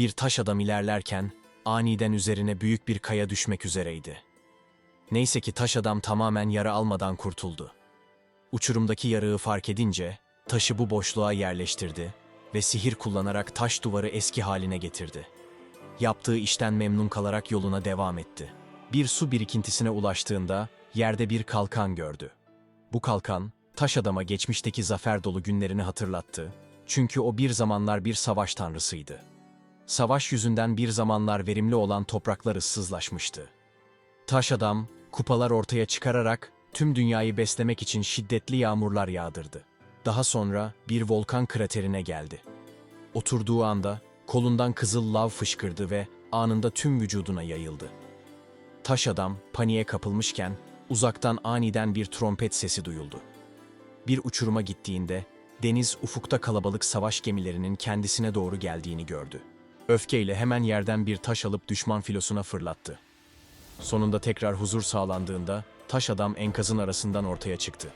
Bir taş adam ilerlerken aniden üzerine büyük bir kaya düşmek üzereydi. Neyse ki taş adam tamamen yara almadan kurtuldu. Uçurumdaki yarığı fark edince taşı bu boşluğa yerleştirdi ve sihir kullanarak taş duvarı eski haline getirdi. Yaptığı işten memnun kalarak yoluna devam etti. Bir su birikintisine ulaştığında yerde bir kalkan gördü. Bu kalkan, taş adama geçmişteki zafer dolu günlerini hatırlattı. Çünkü o bir zamanlar bir savaş tanrısıydı. Savaş yüzünden bir zamanlar verimli olan topraklar ıssızlaşmıştı. Taş adam, kupalar ortaya çıkararak tüm dünyayı beslemek için şiddetli yağmurlar yağdırdı. Daha sonra bir volkan kraterine geldi. Oturduğu anda kolundan kızıl lav fışkırdı ve anında tüm vücuduna yayıldı. Taş adam paniğe kapılmışken uzaktan aniden bir trompet sesi duyuldu. Bir uçuruma gittiğinde deniz ufukta kalabalık savaş gemilerinin kendisine doğru geldiğini gördü. Öfkeyle hemen yerden bir taş alıp düşman filosuna fırlattı. Sonunda tekrar huzur sağlandığında taş adam enkazın arasından ortaya çıktı.